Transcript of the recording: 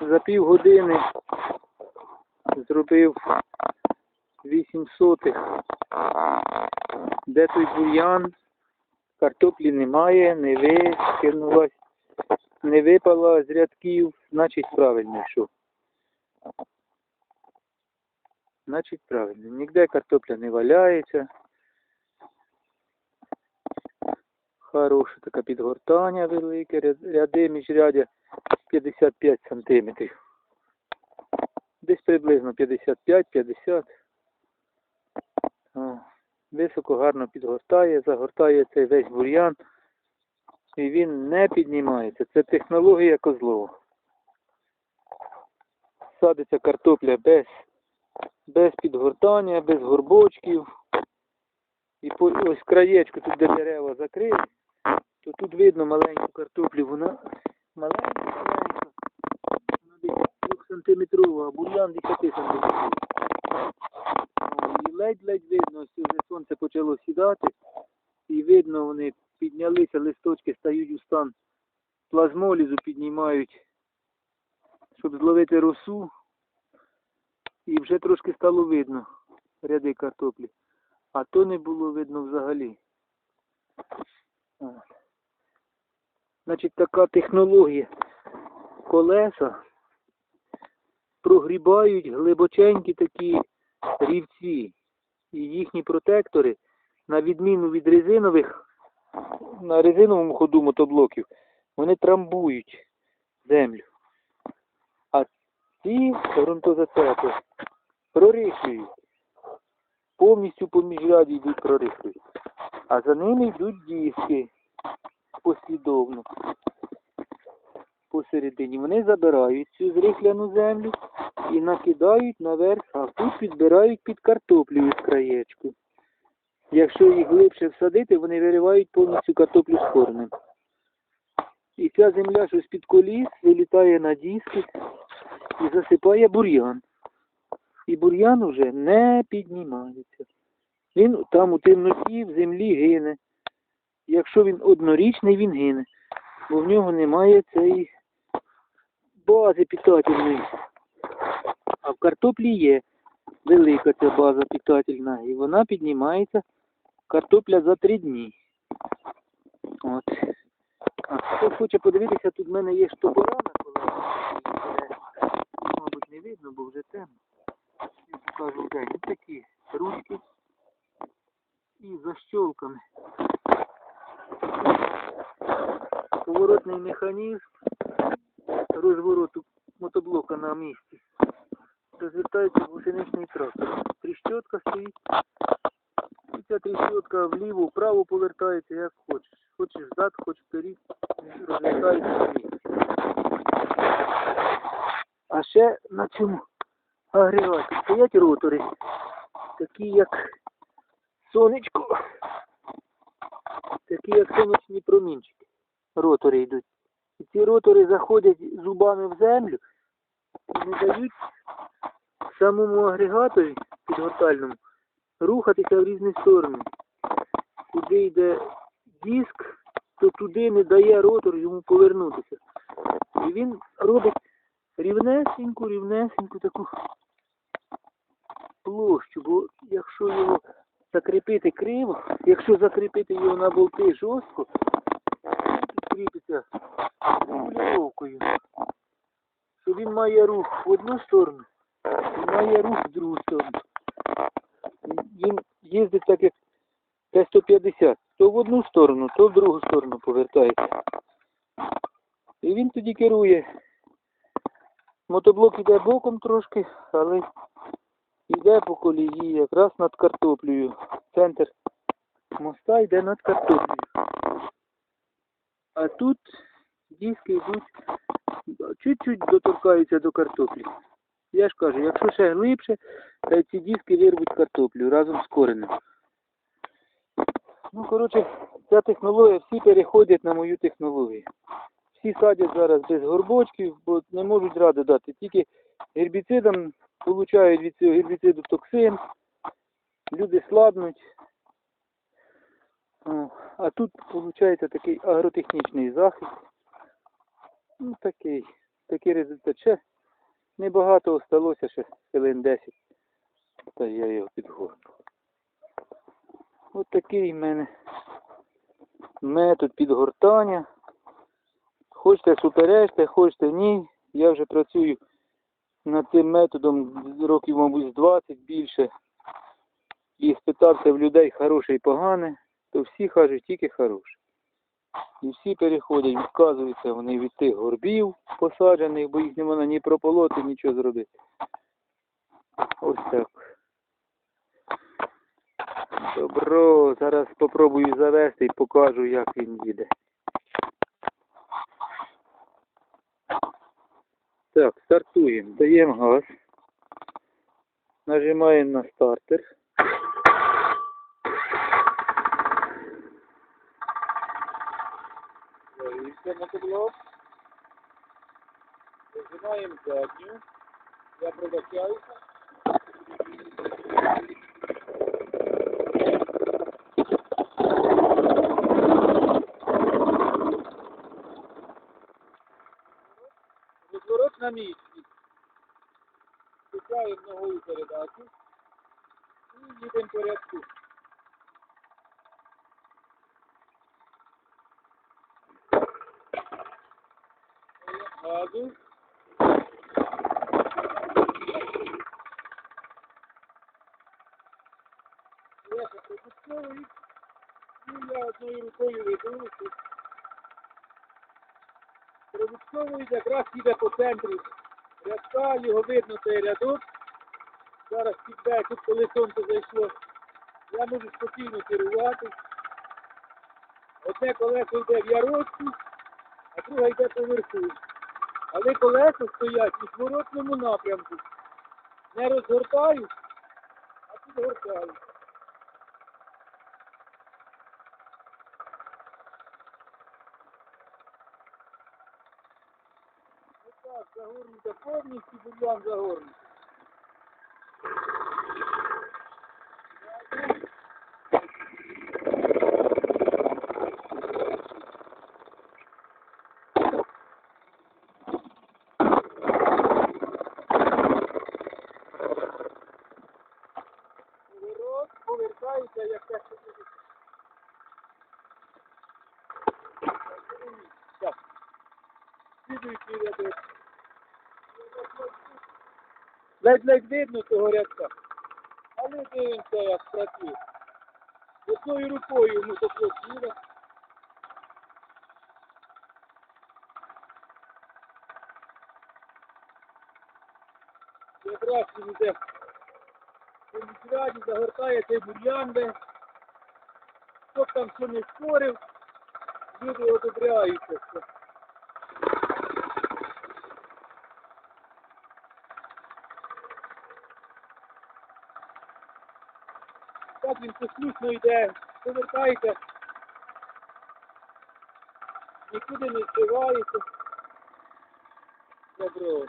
за півгодини зробив 8 сотих. Де той бур'ян? Картоплі немає, не викинулась, не випала з рядків, значить правильно йшов. Значить правильно. Ніде картопля не валяється. Хороше таке підгортання велике, ря- ряди міжрядя 55 сантиметрів. Десь приблизно 55-50. Високо гарно підгортає, загортає цей весь бур'ян. І він не піднімається. Це технологія Козлова. Садиться картопля без, без підгортання, без горбочків. І по, ось краєчку, тут де дерева закриті, то тут видно маленьку картоплю, вона маленька. Вона десь 2 сантиметрова, а бур'ян 10 сантиметрів. І ледь-ледь видно, ось вже сонце почало сідати, і видно, вони піднялися, листочки стають у стан плазмолізу, піднімають, щоб зловити росу. І вже трошки стало видно ряди картоплі. А то не було видно взагалі. Значить, така технологія. Колеса прогрібають глибоченькі такі рівці. І їхні протектори, на відміну від резинових, на резиновому ходу мотоблоків, вони трамбують землю. А ці ґрунтозацепи прорихлюють. Повністю по міжряді йдуть прорихлюють. А за ними йдуть диски послідовно. Посередині. Вони забирають цю зрихляну землю і накидають наверх, а тут підбирають під картоплю з краєчку. Якщо їх глибше всадити, вони виривають повністю картоплю з корнем. І ця земля, що з-під коліс, вилітає на диски і засипає бур'ян. І бур'ян уже не піднімається. Він там у темноті в землі гине. Якщо він однорічний, він гине. Бо в нього немає цієї бази питательної. А в картоплі є велика ця база питательна. І вона піднімається картопля за три дні. От. А хто хоче подивитися, тут в мене є штопора на колесі. Мабуть, не видно, бо вже темно. Я покажу день. Такі ручки і защолками. Поворотний механізм розвороту мотоблока на місці. Розвертається гусеничний трактор. Тріщотка стоїть. І ця тріщотка вліво, вправо повертається, як хочеш. Хочеш взад, хочеш вперед, розвертається на. А ще на цьому агрегаті стоять ротори, такі як сонечко, такі як сонячні промінчики. Ротори йдуть. І ці ротори заходять зубами в землю і не дають самому агрегаторі підгортальному рухатися в різні сторони. Куди йде диск, то туди не дає ротор йому повернутися. І він робить рівнесеньку, рівнесеньку таку площу, бо якщо його закріпити криво, якщо закріпити його на болти жорстко, він кріпиться регулювання. Що він має рух в одну сторону, і має рух в другу сторону. Він їздить так, як Т-150. То в одну сторону, то в другу сторону повертається. І він тоді керує. Мотоблок іде боком трошки, але йде по колії якраз над картоплею. Центр моста йде над картоплею. А тут диски йдуть, чуть-чуть доторкаються до картоплі. Я ж кажу, якщо ще глибше, то ці диски вирвуть картоплю разом з коренем. Ну, коротше, ця технологія, всі переходять на мою технологію. Всі садять зараз без горбочків, бо не можуть ради дати. Тільки гербіцидом получають від цього гербіциду токсин, люди слабнуть. А тут виходить такий агротехнічний захист. Ну такий, такий результат. Ще Небагато осталося ще хвилин 10. Та я його підгорну. Ось такий в мене метод підгортання. Хочете суперечте, хочете ні. Я вже працюю над цим методом років, мабуть, з 20 більше. І спитався в людей хороше і погане, то всі кажуть тільки хороше. І всі переходять, відказуються вони від тих горбів посаджених, бо їх не можна ні прополоти, нічого зробити. Ось так. Добро, зараз спробую завести і покажу, як він їде. Так, стартуємо. Даємо газ. Нажимаємо на стартер. Нажимаємо задню. Я пробачаюся. Розворот на місці. Включаємо ногою передачу. І їдемо по рядку. Газу. Леха пропусковий. І я одною рукою веду. тут. Якраз їде по центрі рядка, його видно цей рядок. Зараз піде, тут коли сонце зайшло, я можу спокійно керувати. Одне колесо йде в ярочку, а друге йде поверху. Але колеса стоять у зворотному напрямку. Не розгортаю, а підгортаю. Так, загорнуто повністю, бур'ян загорнуто. Поворот, повертається, як те, що буде. Так. Слідуючий рядок. Ледь-ледь видно того рядка. Але дивимося, як працює. Одною рукою мотоцикл їде. Якраз він міськраді, загортає цей бур'ян, де хто б там що не спорив, люди одобряються. Так він послушно йде, повертається, нікуди не зривається. Добро.